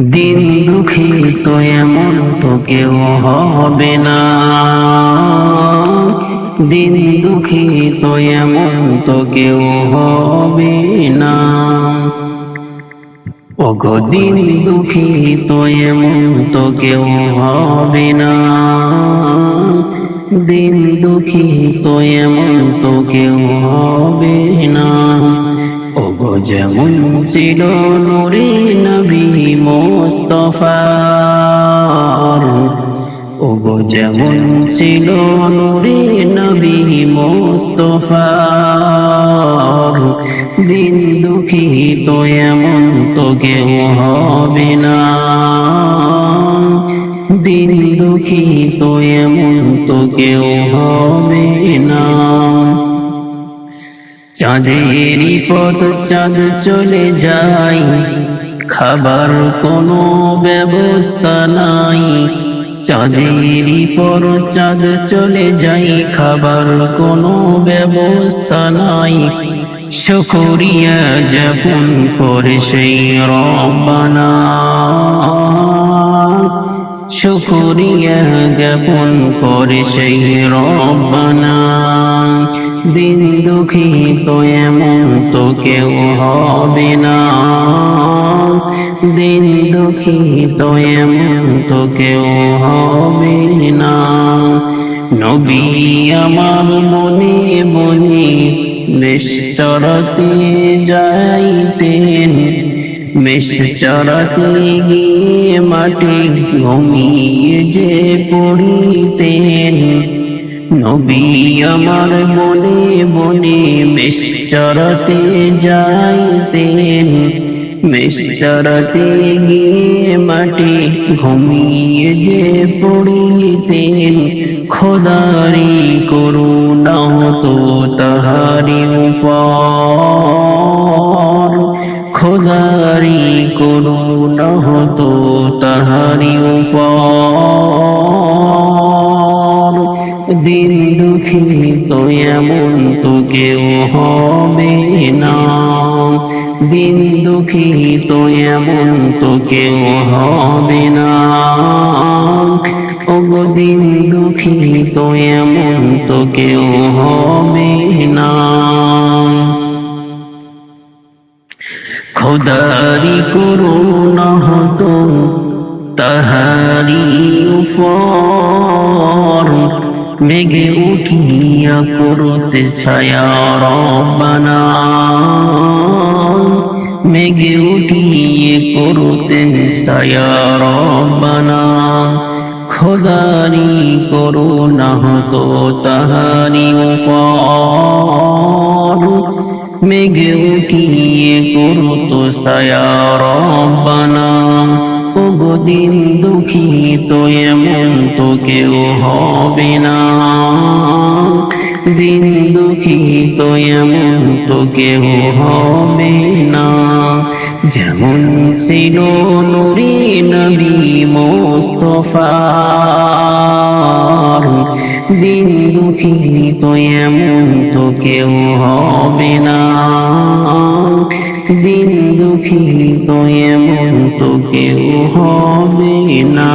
দিন দুঃখী তো এমন তো কেউ হবে না। দিন দুঃখী তো এমন তো কেউ হবে না। ওগো দিন দুঃখী তো এমন তো কেউ হবে না। দিন দুঃখী তো এমন তো কেউ হবে না। যেমন ছিল নুরে নবী মোস্তফার। ওগো যেমন ছিল নুরে নবী মোস্তফার। দিন দুঃখী তো এমন তো কেউ হবে না। দিন দুঃখী তো এমন তো কেউ হবে না। চাঁদেরই পথ চাঁদ চলে যায়। খাবার কোনো ব্যবস্থা নাই। চাঁদেরই পর চাঁদ চলে যাই খাবার কোনো ব্যবস্থা নাই। শুকরিয়া যাপন করে সেই রব্বানা শুকরিয়া জ্ঞাপন করে সেই রব্বানা। দিন দুঃখী তো এমন তো কেউ হবে না। দিন দুঃখী তো এমন তো কেউ হবে না। নবী আমার মনে মনে বেশ চড়াতে যাইতেন। বেশ চড়াতে গিয়ে মাঠে ঘুমিয়ে যে পড়িতেন। নবী আমার বনে বনে বেশ চড়াতে যাইতেন। বেশ চড়াতে গিয়ে মাঠে ঘুমিয়ে যে পড়িতেন। খোদারি করুণা তো তাহারি উফার তাহারি দিন দুঃখী তো এমন তো কেউ হবে না। দিন দুঃখী তো এমন তো কেউ হবে না। ওগো দিন দুঃখী তো এমন তো কেউ হবে না। খোদারি করুণা হতো তাহারি উপর মেঘে উঠিয়া করতে ছায়া রবানা মেঘে উঠিয়ে করতেন ছায়া রবানা খোদারি করুণা হতো তাহারি উপর মেঘে উঠিয়ে করতো রব্বানা। ওগো দিন দুঃখী তো এমন তো কেউ হবে না। দিন দুঃখী তো এমন তো কেউ হবে না। যেমন ছিল নুরি নবী মোস্তফার দিন দুঃখী তো এমন তো কেউ হবে না। দিন দুঃখী তো এমন তো কেউ হবে না।